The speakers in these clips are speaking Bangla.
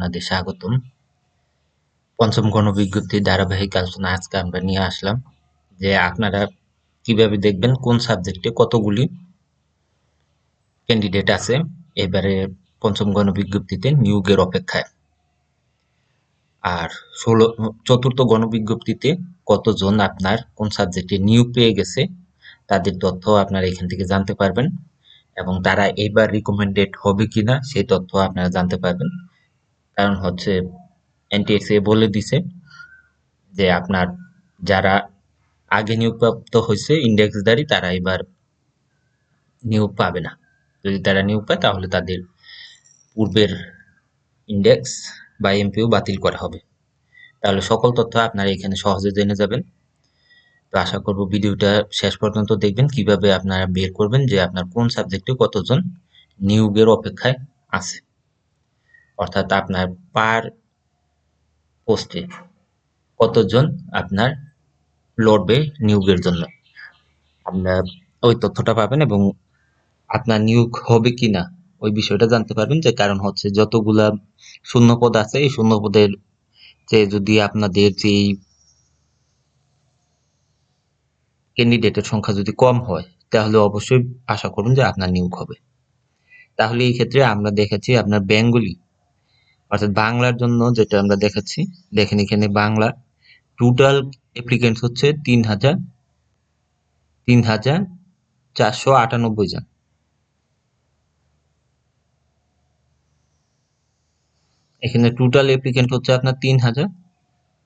আপনাদের স্বাগতম। পঞ্চম গণবিজ্ঞপ্তির ধারাবাহিক আলোচনা আজকে আমরা নিয়ে আসলাম যে আপনারা কীভাবে দেখবেন কোন সাবজেক্টে কতগুলি ক্যান্ডিডেট আছে। এবারে পঞ্চম গণবিজ্ঞপ্তিতে নিয়োগের অপেক্ষায়। আর ষোলো, চতুর্থ গণবিজ্ঞপ্তিতে কতজন আপনার কোন সাবজেক্টে নিয়োগ পেয়ে গেছে তাদের তথ্য আপনারা এখান থেকে জানতে পারবেন এবং তারা এবার রিকমেন্ডেড হবে কিনা সেই তথ্য আপনারা জানতে পারবেন। কারণ হচ্ছে এনটিএসএ বলে দিছে যে আপনার যারা আগে নিয়োগপ্রাপ্ত হয়েছে ইন্ডেক্সধারী তারা এবার নিয়োগ পাবে না। যদি তারা নিয়োগ পায় তাহলে তাদের পূর্বের ইন্ডেক্স বা এমপিও বাতিল করা হবে। তাহলে সকল তথ্য আপনারা এখানে সহজে জেনে যাবেন। তো আশা করব ভিডিওটা শেষ পর্যন্ত দেখবেন, কীভাবে আপনারা বের করবেন যে আপনার কোন সাবজেক্টে কতজন নিয়োগের অপেক্ষায় আছে। অর্থাৎ আপনার পার পোস্টে কতজন আপনার লড়বে নিয়োগের জন্য? আপনার ওই তথ্যটা পাবেন এবং আপনার নিয়োগ হবে কিনা ওই বিষয়টা জানতে পারবেন। যে কারণ হচ্ছে যতগুলা শূন্যপদ আছে, এই শূন্যপদের যে যদি আপনাদের যেই ক্যান্ডিডেটের সংখ্যা যদি কম হয়, তাহলে অবশ্যই আশা করুন যে আপনার নিয়োগ হবে। তাহলে এই ক্ষেত্রে আমরা দেখেছি আপনার বেঙ্গলি অর্থাৎ বাংলার জন্য যেটা আমরা দেখাচ্ছি, দেখেন এখানে বাংলা টোটাল অ্যাপ্লিকেন্টস হচ্ছে তিন হাজার তিন হাজার চারশো আটানব্বই জন। এখানে টোটাল অ্যাপ্লিকেন্ট হচ্ছে আপনার তিন হাজার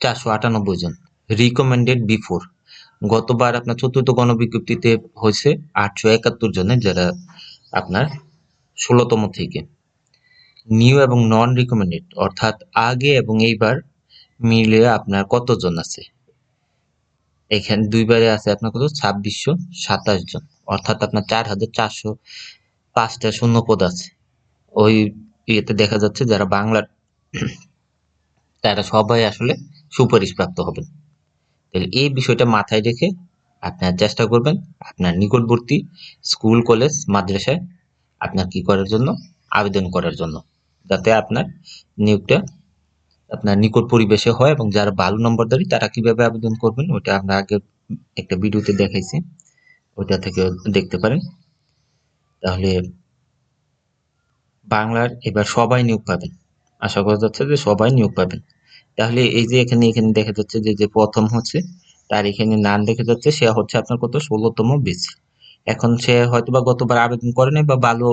চারশো আটানব্বই জন রিকমেন্ডেড বিফোর গতবার আপনার চতুর্থ গণবিজ্ঞপ্তিতে হয়েছে আটশো একাত্তর জনের, যারা আপনার ষোলোতম থেকে। নিউ এবং নন রিকমেন্ডেড অর্থাৎ আগে এবং এইবার মিলে আপনার কতজন আছে? এখানে দুইবারে আছে আপনার কত? ছাব্বিশশো সাতাশ জন। অর্থাৎ আপনার চার হাজার চারশো পাঁচটা শূন্য পদ আছে। ওই ইয়েতে দেখা যাচ্ছে যারা বাংলার তারা সবাই আসলে সুপারিশ প্রাপ্ত হবেন। তাহলে এই বিষয়টা মাথায় রেখে আপনার চেষ্টা করবেন আপনার নিকটবর্তী স্কুল, কলেজ, মাদ্রাসায় আপনার কি করার জন্য? আবেদন করার জন্য। যাতে আপনার নিয়োগটা আপনার নিকট পরিবেশে হয় এবং যারা ভালো নম্বর নম্বরদারি তারা কীভাবে আবেদন করবেন, ওটা আমরা আগে একটা ভিডিওতে দেখাইছি। ওটা থেকে দেখতে পারেন। তাহলে বাংলার এবার সবাই নিয়োগ পাবেন। আশা করা যাচ্ছে যে সবাই নিয়োগ পাবেন। তাহলে এই যে এখানে এখানে দেখা যাচ্ছে যে যে প্রথম হচ্ছে, তার এখানে নাম দেখা যাচ্ছে, সে হচ্ছে আপনার কত? ষোলোতম বেশি এখন সে হয়তো বা গতবার আবেদন করে নাই বা ভালো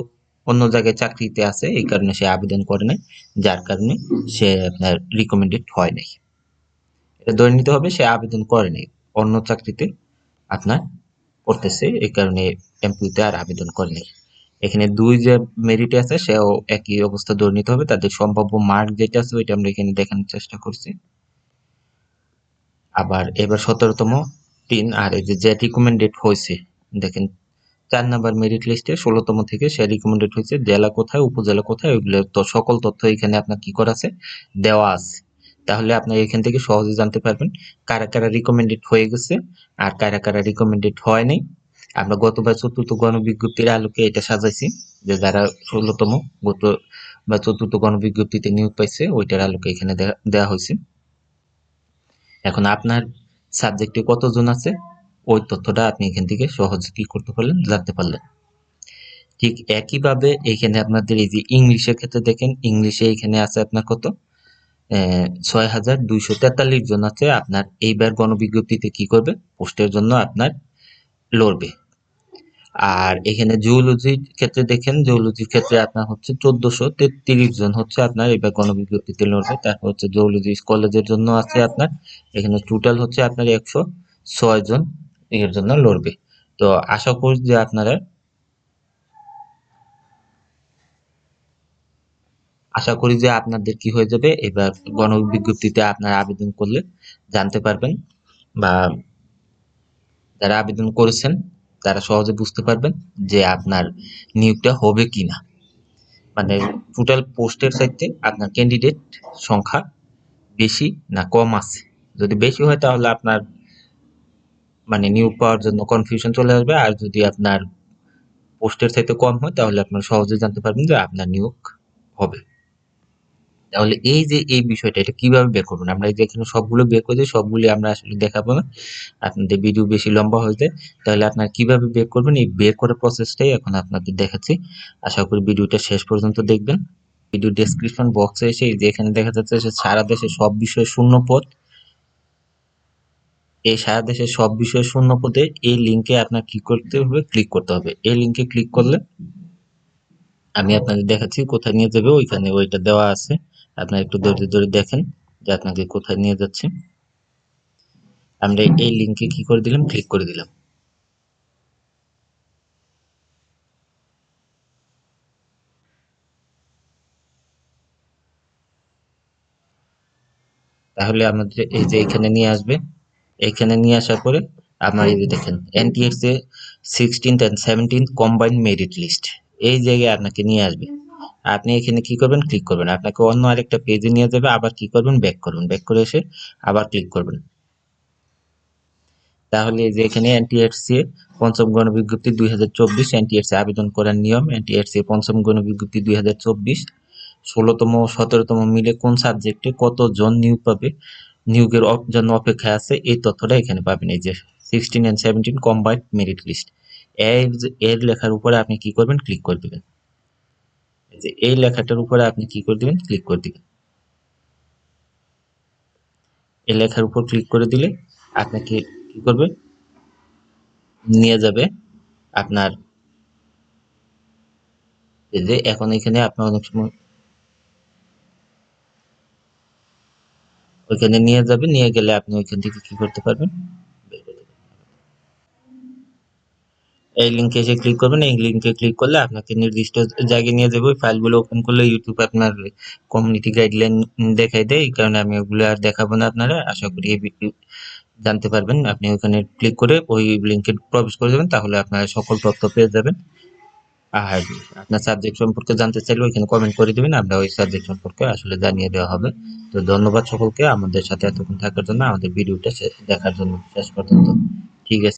অন্য জায়গায় চাকরিতে আছে, এই কারণে সে আবেদন করে নাই, যার কারণে সে আপনার রিকমেন্ডেড হয় নাই। এটা ধরে নিতে হবে, সে আবেদন করে নাই, অন্য চাকরিতে আপনার করতেছে এই কারণে এমপিতে আর আবেদন করে নাই। এখানে দুই যে মেরিটে আছে, সেও একই অবস্থা ধরে নিতে হবে, তাদের সম্ভাব্য মার্ক যেটা আছে, ওইটা আমরা এখানে দেখানোর চেষ্টা করছি। আবার এবার সতেরোতম তিন, আর এই যে রিকমেন্ডেড হয়েছে, দেখেন চার নাম্বার মেরিট লিস্টে ষোলোতম থেকে সে রিকমেন্ডেড হয়েছে, জেলা কোথায়, উপজেলা কোথায় ওইগুলো তো সকল তথ্য এখানে আপনার কি করা আছে, দেওয়া আছে। তাহলে আপনি এখান থেকে সহজে জানতে পারবেন কারা কারা রিকমেন্ডেড হয়ে গেছে আর কারা কারা রিকমেন্ডেড হয় নাই। আমরা গতবার চতুর্থ গণবিজ্ঞপ্তির আলোকে এটা সাজাইছি যে যারা ষোলোতম গত বা চতুর্থ গণবিজ্ঞপ্তিতে নিয়োগ পাইছে, ওইটার আলোকে এখানে দেওয়া হয়েছে। এখন আপনার সাবজেক্টে কতজন আছে? ওই তথ্যটা আপনি এখান থেকে সহজে কি করতে পারলেন, জানতে পারলেন। ঠিক একইভাবে এখানে আপনাদের এই যে ইংলিশের ক্ষেত্রে দেখেন, ইংলিশে এখানে আছে আপনার কত? ছয় হাজার দুইশো তেতাল্লিশ জন আছে। আপনার এইবার গণবিজ্ঞপ্তিতে কি করবে? পোস্টের জন্য আপনার লড়বে। আর এখানে জুওলজির ক্ষেত্রে দেখেন জুওলজির ক্ষেত্রে আপনার হচ্ছে চোদ্দশো তেত্রিশ জন হচ্ছে আপনার এবার গণবিজ্ঞপ্তিতে লড়বে। তারপর হচ্ছে জুওলজি কলেজের জন্য আছে আপনার। এখানে টোটাল হচ্ছে আপনার একশো ছয় জন। এর জন্য লড়বে। তো আশা করি যে আপনারা আশা করি যে আপনাদের কি হয়ে যাবে, এবার গণবিজ্ঞপ্তিতে আপনারা আবেদন করলে জানতে পারবেন বা যারা আবেদন করেছেন তারা সহজে বুঝতে পারবেন যে আপনার নিয়োগটা হবে কি না মানে টোটাল পোস্টের সাইডে আপনার ক্যান্ডিডেট সংখ্যা বেশি না কম আছে। যদি বেশি হয় তাহলে আপনার মানে নিয়োগ পাওয়ার জন্য কনফিউশন চলে আসবে। আর যদি আপনার পোস্টের সাইতে কম হয়, তাহলে আপনার সহজে জানতে পারবেন যে আপনার নিয়োগ হবে। তাহলে এই যে, এই বিষয়টা, এটা কীভাবে বের করবেন? আমরা এই যে এখানে সবগুলো বের করে দিই সবগুলি আমরা আসলে দেখাবো না। আপনাদের ভিডিও বেশি লম্বা হয়ে যায়। তাহলে আপনারা কীভাবে বের করবেন? এই বের করার প্রসেসটাই এখন আপনাদের দেখাচ্ছি। আশা করি ভিডিওটা শেষ পর্যন্ত দেখবেন। ভিডিও ডেসক্রিপশন বক্সে এসে এই যে এখানে দেখা যাচ্ছে সারা দেশে সব বিষয়ে শূন্য পদ। এই সারা দেশের সব বিষয়ে শূন্য পদে এই লিঙ্কে আপনার কি করতে হবে ক্লিক করতে হবে। এই লিঙ্কে ক্লিক করলে আমি আপনাদের দেখাচ্ছি কোথায় নিয়ে যাবে, ওইখানে ওইটা দেওয়া আছে। আপনারা একটু ধৈর্য ধরে দেখেন যে আপনাকে কোথায় নিয়ে যাচ্ছে। আমরা এই লিঙ্কে কি করে দিলাম ক্লিক করে দিলাম। তাহলে আমাদের এই যে এখানে নিয়ে আসবে এখানে নিয়ে আসার পরে আপনার এই যে দেখেন এনটিএক্স এ sixteenth and seventeenth combined merit list এই জায়গায় আপনাকে নিয়ে আসবে। আপনি এখানে কি করবেন? ক্লিক করবেন। আপনাকে অন্য আরেকটা পেজে নিয়ে যাবে আবার কি করবেন? ব্যাক করবেন। ব্যাক করে এসে আবার ক্লিক করবেন। তাহলে এই যে এখানে এনটিএসসি পঞ্চম গণবিজ্ঞপ্তি দুই হাজার চব্বিশ এনটিএসসি আবেদন করার নিয়ম এনটিএসসি পঞ্চম গণবিজ্ঞপ্তি দুই হাজার চব্বিশ ষোলোতম সতেরোতম মিলে কোন সাবজেক্টে কতজন নিয়োগ পাবে? নিয়োগের জন্য অপেক্ষায় আছে, এই তথ্যটা এখানে পাবেন। এই যে sixteen and seventeen combined merit list এর লেখার উপরে আপনি কি করবেন? ক্লিক করে দিবেন। যে, এই লেখাটার উপরে আপনি কি করে দিবেন? ক্লিক করে দিবেন। এই লেখার উপর ক্লিক করে দিলে আপনাকে কি করবে? নিয়ে যাবে আপনার যে, এখন এখানে আপনার অনেক সময় ওইখানে নিয়ে যাবে, নিয়ে গেলে আপনি ওইখান থেকে কি করতে পারবেন। এই লিঙ্কে এসে ক্লিক করবেন, এই লিঙ্কে ক্লিক করলে আপনাকে নির্দিষ্ট জায়গায় নিয়ে যাবে। ফাইলগুলো ওপেন করলে ইউটিউব আপনার কমিউনিটি গাইডলাইন দেখাই দেয়, এই কারণে আমি ওগুলো আর দেখাবো না আপনারা। আশা করি এই জানতে পারবেন। আপনি ওখানে ক্লিক করে ওই লিঙ্কে প্রবেশ করে দেবেন তাহলে আপনারা সকল তথ্য পেয়ে যাবেন। আর আপনার সাবজেক্ট সম্পর্কে জানতে চাইলে ওইখানে কমেন্ট করে দেবেন, আমরা ওই সাবজেক্ট সম্পর্কে আসলে জানিয়ে দেওয়া হবে। তো ধন্যবাদ সকলকে আমাদের সাথে এতক্ষণ থাকার জন্য, আমাদের ভিডিওটা দেখার জন্য শেষ পর্যন্ত। ঠিক আছে।